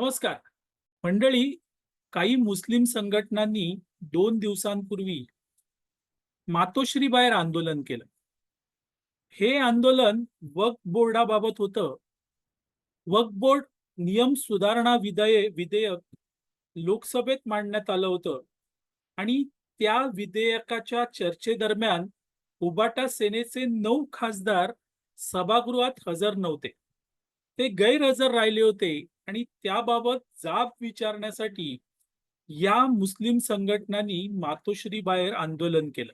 नमस्कार. मंडळी काही मुस्लिम संघटनांनी दोन दिवसांपूर्वी मातोश्री बाहेर आंदोलन केलं. हे आंदोलन वक्फ बोर्डाबाबत होतं. वक्फ बोर्ड नियम सुधारणा विधेय विधेयक लोकसभेत मांडण्यात आलं होतं. आणि त्या विधेयकाच्या चर्चेदरम्यान उबाटा सेनेचे नऊ खासदार सभागृहात हजर नव्हते. ते गैरहजर राहिले होते. आणि त्याबाबत जाब विचारण्यासाठी या मुस्लिम संघटनांनी मातोश्री बाहेर आंदोलन केलं.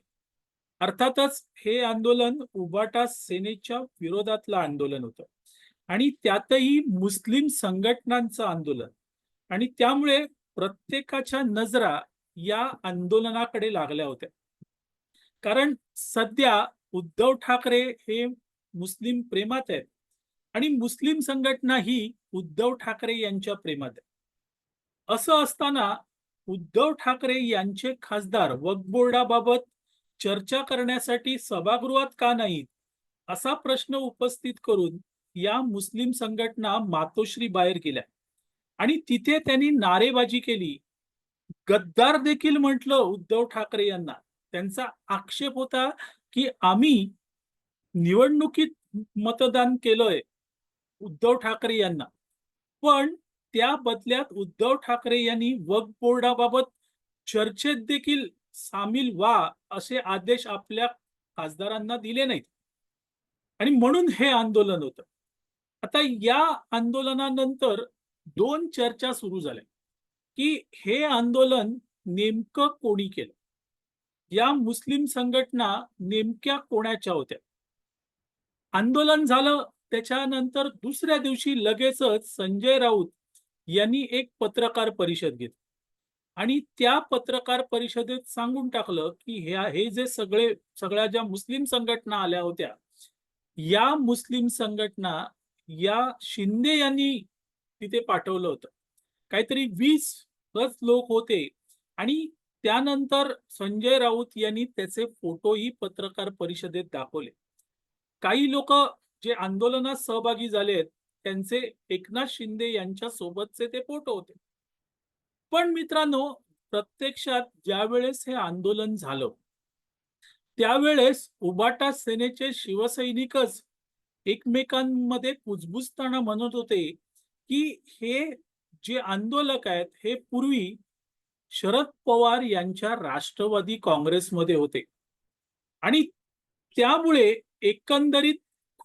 अर्थातच हे आंदोलन उबाटा सेनेच्या विरोधातलं आंदोलन होतं. आणि त्यातही मुस्लिम संघटनांचं आंदोलन. आणि त्यामुळे प्रत्येकाच्या नजरा या आंदोलनाकडे लागल्या होत्या. कारण सध्या उद्धव ठाकरे हे मुस्लिम प्रेमात आहेत. आणि मुस्लिम संघटना ही उद्धव ठाकरे यांच्या प्रेमात आहे. असं असताना उद्धव ठाकरे यांचे खासदार वक्फ बोर्डाबाबत चर्चा करण्यासाठी सभागृहात का नाहीत असा प्रश्न उपस्थित करून या मुस्लिम संघटना मातोश्री बाहेर गेल्या. आणि तिथे त्यांनी नारेबाजी केली. गद्दार देखील म्हटलं उद्धव ठाकरे यांना. त्यांचा आक्षेप होता की आम्ही निवडणुकीत मतदान केलंय उद्धव ठाकरे यांना. पण त्या बदल्यात उद्धव ठाकरे यांनी वक्फ बोर्डाबाबत चर्चेत देखील सामील व्हा असे आदेश आपल्या खासदारांना दिले नाहीत. आणि म्हणून हे आंदोलन होतं. आता या आंदोलनानंतर दोन चर्चा सुरू झाल्या. की हे आंदोलन नेमकं कोणी केलं? या मुस्लिम संघटना नेमक्या कोणाच्या होत्या? आंदोलन झालं त्याच्यानंतर दुसऱ्या दिवशी लगेचच संजय राऊत यांनी एक पत्रकार परिषद घेतली. आणि त्या पत्रकार परिषदेत सांगून टाकलं की ह्या हे जे सगळे सगळ्या ज्या मुस्लिम संघटना आल्या होत्या या मुस्लिम संघटना या शिंदे यांनी तिथे पाठवलं होतं. काहीतरी वीस लोक होते आणि त्यानंतर संजय राऊत यांनी त्याचे फोटोही पत्रकार परिषदेत दाखवले. काही लोक जे आंदोलनात सहभागी झाले आहेत त्यांचे एकनाथ शिंदे यांच्या सोबतचे ते फोटो होते. पण मित्रांनो प्रत्यक्षात ज्या वेळेस हे आंदोलन झालं त्यावेळेस उबाटा सेनेचे शिवसैनिकच एकमेकांमध्ये कुजबुजताना म्हणत होते की हे जे आंदोलक आहेत हे पूर्वी शरद पवार यांच्या राष्ट्रवादी काँग्रेसमध्ये होते. आणि त्यामुळे एकंदरीत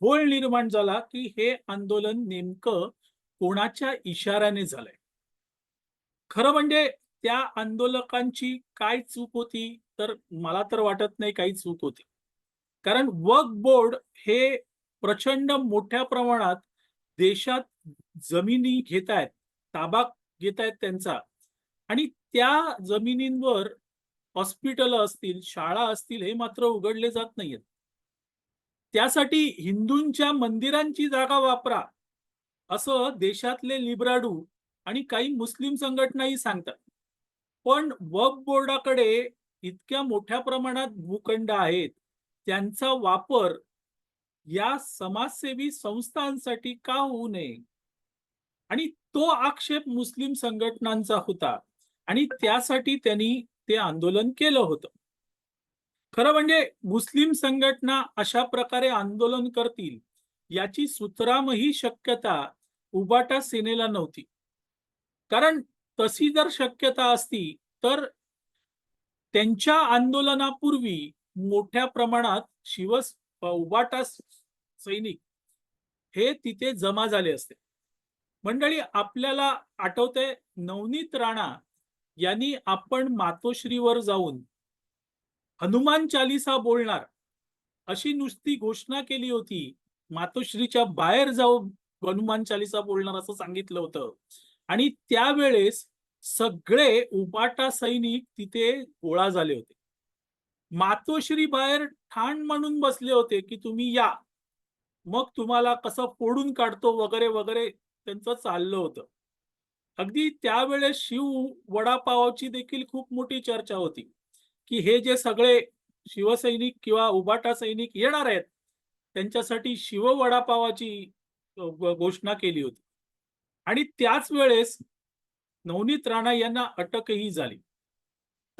घोळ निर्माण झाला की हे आंदोलन नेमकं कोणाच्या इशाऱ्याने झालंय? खरं म्हणजे त्या आंदोलकांची काय चूक होती तर मला तर वाटत नाही काही चूक होती. कारण वर्क बोर्ड हे प्रचंड मोठ्या प्रमाणात देशात जमिनी घेत आहेत ताबा घेत आहेत त्यांचा. आणि त्या जमिनींवर हॉस्पिटल असतील शाळा असतील हे मात्र उघडले जात नाहीयेत. त्यासाठी हिंदूंच्या मंदिरांची जागा वापरा असं देशातले लिब्राडू आणि काही मुस्लिम संघटनाही सांगतात. पण वक्फ बोर्डाकडे इतक्या मोठ्या प्रमाणात भूखंड आहेत त्यांचा वापर या समाजसेवी संस्थांसाठी का होऊ नये? आणि तो आक्षेप मुस्लिम संघटनांचा होता आणि त्यासाठी त्यांनी ते आंदोलन केलं होतं. खरं म्हणजे मुस्लिम संघटना अशा प्रकारे आंदोलन करतील याची सुतरामही शक्यता उबाटा सेनेला नव्हती. कारण तशी जर शक्यता असती तर त्यांच्या आंदोलनापूर्वी मोठ्या प्रमाणात शिव उबाटा सैनिक हे तिथे जमा झाले असते. मंडळी आपल्याला आठवते नवनीत राणा यांनी आपण मातोश्रीवर जाऊन हनुमान चालिसा बोलणार अशी नुसती घोषणा केली होती. मातोश्रीच्या बाहेर जाऊन हनुमान चालिसा बोलणार असं सांगितलं होतं. आणि त्यावेळेस सगळे उबाटा सैनिक तिथे गोळा झाले होते. मातोश्री बाहेर ठाण म्हणून बसले होते की तुम्ही या. मग तुम्हाला कसं फोडून काढतो वगैरे वगैरे त्यांचं चाललं होतं. अगदी त्यावेळेस शिव वडापावाची देखील खूप मोठी चर्चा होती. की हे जे सगळे शिवसैनिक किंवा उबाटा सैनिक येणार आहेत त्यांच्यासाठी शिव वडापावाची घोषणा केली होती. आणि त्याच वेळेस नवनीत राणा यांना अटकही झाली.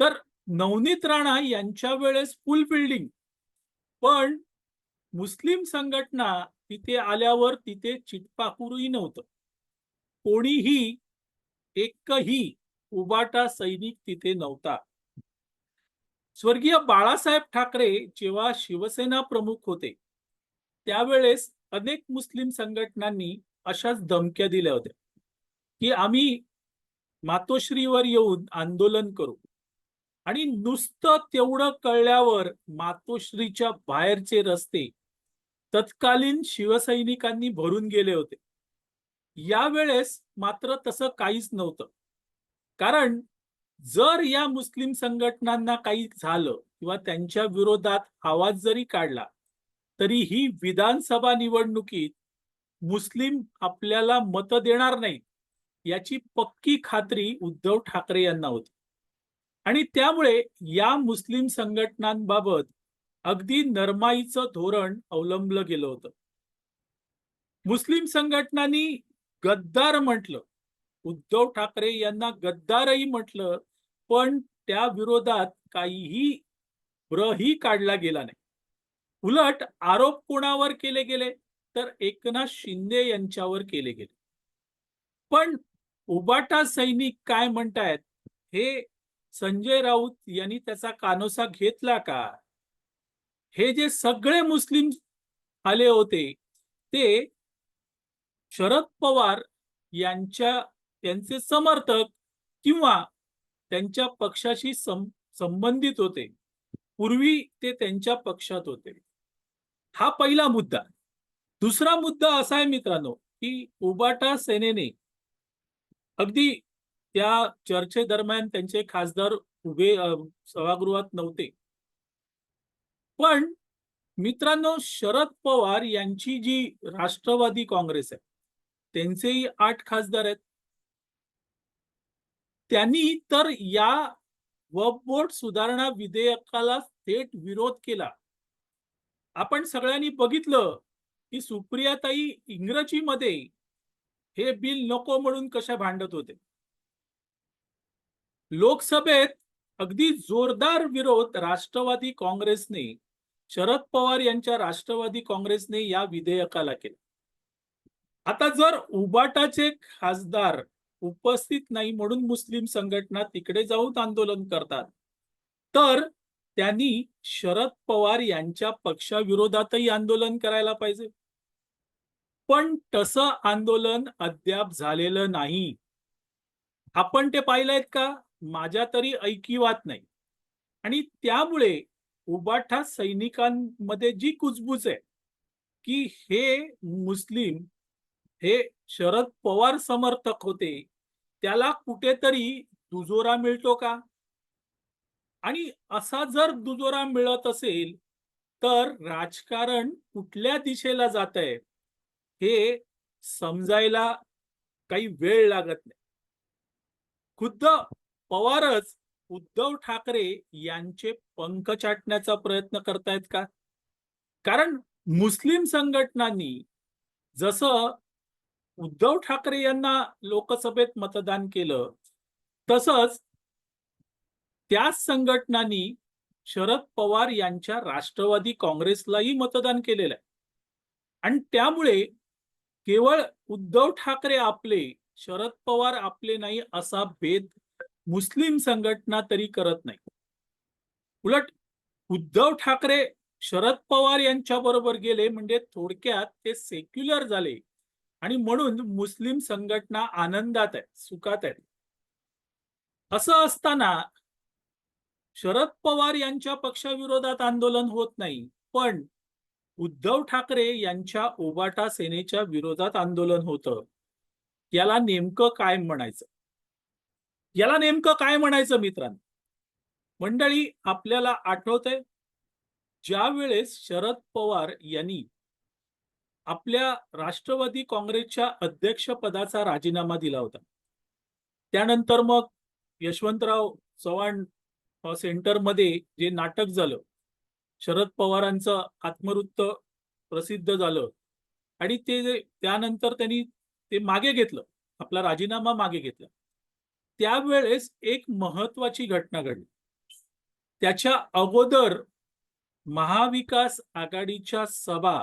तर नवनीत राणा यांच्या वेळेस फुल बिल्डिंग पण मुस्लिम संघटना तिथे आल्यावर तिथे चिटपाखरूही नव्हतं. कोणीही एकही उबाटा सैनिक तिथे नव्हता. स्वर्गीय बाळासाहेब ठाकरे जेव्हा शिवसेना प्रमुख होते त्यावेळेस अनेक मुस्लिम संघटनांनी अशाच धमक्या दिल्या होत्या की आम्ही मातोश्रीवर येऊन आंदोलन करू. आणि नुसतं तेवढं कळल्यावर मातोश्रीच्या बाहेरचे रस्ते तत्कालीन शिवसैनिकांनी भरून गेले होते. यावेळेस मात्र तसं काहीच नव्हतं. कारण जर या मुस्लिम संघटनांना काही झालं किंवा त्यांच्या विरोधात आवाज जरी काढला तरी ही विधानसभा निवडणुकीत मुस्लिम आपल्याला मत देणार नाही याची पक्की खात्री उद्धव ठाकरे यांना होती. आणि त्यामुळे या मुस्लिम संघटनांबाबत अगदी नरमाईचं धोरण अवलंबलं गेलं होतं. मुस्लिम संघटनांनी गद्दार म्हटलं उद्धव ठाकरे यांना गद्दारही म्हटलं पण त्या विरोधात काहीही ब्रही काढला गेला नाही. उलट आरोप कोणावर केले गेले? तर एकनाथ शिंदे यांच्यावर केले गेले. पण उबाटा सैनिक काय म्हणतायत? हे संजय राऊत यांनी त्याचा कानोसा घेतला का? हे जे सगळे मुस्लिम आले होते ते शरद पवार यांच्या त्यांचे समर्थक किंवा त्यांच्या पक्षाशी सं संबंधित होते. पूर्वी ते त्यांच्या पक्षात होते. हा पहिला मुद्दा. दुसरा मुद्दा असा आहे मित्रांनो की उबाटा सेनेने अगदी त्या चर्चेदरम्यान त्यांचे खासदार उभे सभागृहात नव्हते. पण मित्रांनो शरद पवार यांची जी राष्ट्रवादी काँग्रेस आहे त्यांचेही आठ खासदार आहेत. त्यांनी तर या वब बोर्ड सुधारणा विधेयकाला थेट विरोध केला. आपण सगळ्यांनी बघितलं की सुप्रियाताई इंग्रजीमध्ये हे बिल नको म्हणून कशा भांडत होते. लोकसभेत अगदी जोरदार विरोध राष्ट्रवादी काँग्रेसने शरद पवार यांच्या राष्ट्रवादी काँग्रेसने या विधेयकाला केला. आता जर उबाटाचे खासदार उपस्थित नाही म्हणून मुस्लिम संघटना तिकडे जाऊन आंदोलन करतात. तर त्यांनी शरद पवार यांच्या पक्षाविरोधातही आंदोलन करायला पाहिजे. पण तसं आंदोलन अद्याप झालेलं नाही. आपण ते पाहिलंयत का? माझ्या तरी ऐकिवात नाही. आणि त्यामुळे उबाठा सैनिकांमध्ये जी कुजबूज आहे की हे मुस्लिम हे शरद पवार समर्थक होते. त्याला कुठेतरी दुजोरा मिळतो का? आणि असा जर दुजोरा मिळत असेल तर राजकारण कुठल्या दिशेला जात आहे हे समजायला काही वेळ लागत नाही. खुद्द पवारच उद्धव ठाकरे यांचे पंख चाटण्याचा प्रयत्न करतायत का? कारण मुस्लिम संघटनांनी जसं उद्धव ठाकरे यांना लोकसभेत मतदान केलं तसंच त्याच संघटनांनी शरद पवार यांच्या राष्ट्रवादी काँग्रेसलाही मतदान केलेलं आहे. आणि त्यामुळे केवळ उद्धव ठाकरे आपले शरद पवार आपले नाही असा भेद मुस्लिम संघटना तरी करत नाही. उलट उद्धव ठाकरे शरद पवार यांच्या बरोबर गेले म्हणजे थोडक्यात ते सेक्युलर झाले. आणि म्हणून मुस्लिम संघटना आनंदात आहेत सुखात आहेत. असं असताना शरद पवार यांच्या पक्षाविरोधात आंदोलन होत नाही पण उद्धव ठाकरे यांच्या ओबाटा सेनेच्या विरोधात आंदोलन होतं. याला नेमकं काय म्हणायचं? याला नेमकं काय म्हणायचं मित्रांनो? मंडळी आपल्याला आठवतंय ज्या वेळेस शरद पवार यांनी आपल्या राष्ट्रवादी काँग्रेसच्या अध्यक्षपदाचा राजीनामा दिला होता. त्यानंतर मग यशवंतराव चव्हाण सेंटरमध्ये जे नाटक झालं शरद पवारांचं आत्मवृत्त प्रसिद्ध झालं आणि ते त्यानंतर त्यांनी ते मागे घेतलं आपला राजीनामा मागे घेतला. त्यावेळेस एक महत्वाची घटना घडली. त्याच्या अगोदर महाविकास आघाडीच्या सभा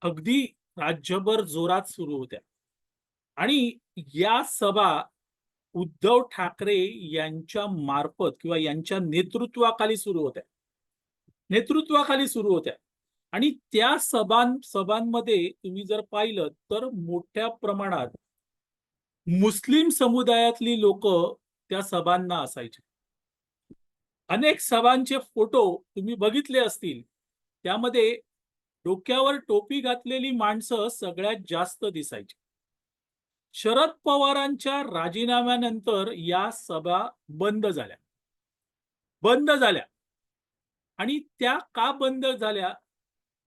अगदी राज्यभर जोरात सुरू होत्या. आणि या सभा उद्धव ठाकरे यांच्या मार्फत किंवा यांच्या नेतृत्वाखाली सुरू होत्या. नेतृत्वाखाली सुरू होत्या. आणि त्या सभां सभांमध्ये तुम्ही जर पाहिलं तर मोठ्या प्रमाणात मुस्लिम समुदायातली लोक त्या सभांना असायचे. अनेक सभांचे फोटो तुम्ही बघितले असतील. त्यामध्ये डोक्यावर टोपी घातलेली माणसं सगळ्यात जास्त दिसायची. शरद पवारांच्या राजीनाम्यानंतर या सभा बंद झाल्या. बंद झाल्या. आणि त्या का बंद झाल्या?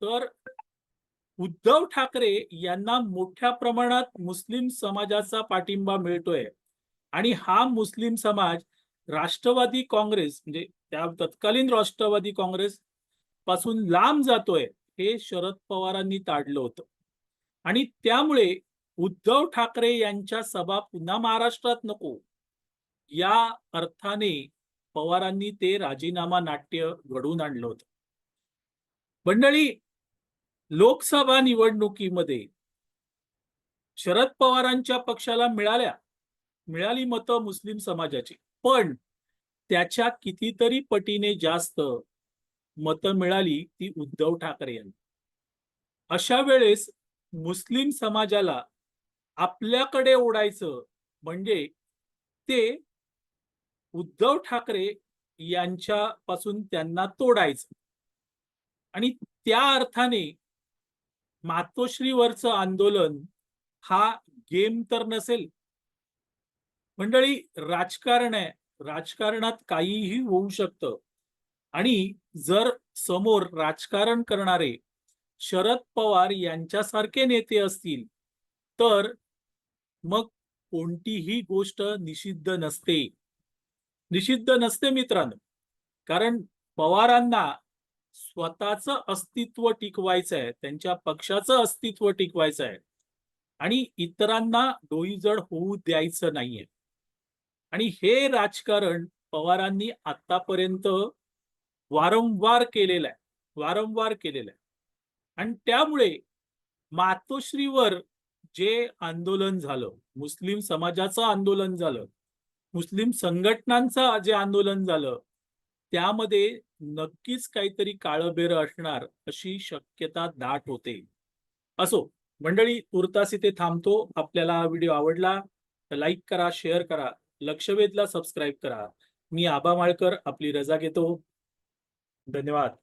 तर उद्धव ठाकरे यांना मोठ्या प्रमाणात मुस्लिम समाजाचा पाठिंबा मिळतोय. आणि हा मुस्लिम समाज राष्ट्रवादी काँग्रेस म्हणजे त्या तत्कालीन राष्ट्रवादी काँग्रेस पासून लांब जातोय. हे शरद पवारांनी ताडलं होतं. आणि त्यामुळे उद्धव ठाकरे यांच्या सभा पुन्हा महाराष्ट्रात नको. या अर्थाने पवारांनी ते राजीनामा नाट्य घडवून आणलं होतं. मंडळी लोकसभा निवडणुकीमध्ये शरद पवारांच्या पक्षाला मिळाल्या. मिळाली मतं मुस्लिम समाजाची. पण त्याच्या कितीतरी पटीने जास्त मतं मिळाली ती उद्धव ठाकरे यांनी. अशा वेळेस मुस्लिम समाजाला आपल्याकडे ओढायचं म्हणजे ते उद्धव ठाकरे यांच्यापासून त्यांना तोडायचं. आणि त्या अर्थाने मातोश्रीवरचं आंदोलन हा गेम तर नसेल. मंडळी राजकारण आहे. राजकारणात काहीही होऊ शकतं. आणि जर समोर राजकारण करणारे शरद पवार यांच्यासारखे नेते असतील तर मग कोणतीही गोष्ट निषिद्ध नसते. निषिद्ध नसते मित्रांनो. कारण पवारांना स्वतःचं अस्तित्व टिकवायचं आहे त्यांच्या पक्षाचं अस्तित्व टिकवायचं आहे आणि इतरांना डोईजड होऊ द्यायचं नाहीये. आणि हे राजकारण पवारांनी आतापर्यंत वारंवार केलेला आहे. वारंवार केलेलं आहे. आणि त्यामुळे मातोश्रीवर जे आंदोलन झालं मुस्लिम समाजाचं आंदोलन झालं मुस्लिम संघटनांचं जे आंदोलन झालं त्यामध्ये नक्कीच काहीतरी काळबेर असणार अशी शक्यता दाट होते. असो मंडळी तुर्तास इथे थांबतो. आपल्याला हा व्हिडिओ आवडला तर लाईक करा शेअर करा लक्षवेधला सबस्क्राईब करा. मी आबा माळकर आपली रजा घेतो. धन्यवाद.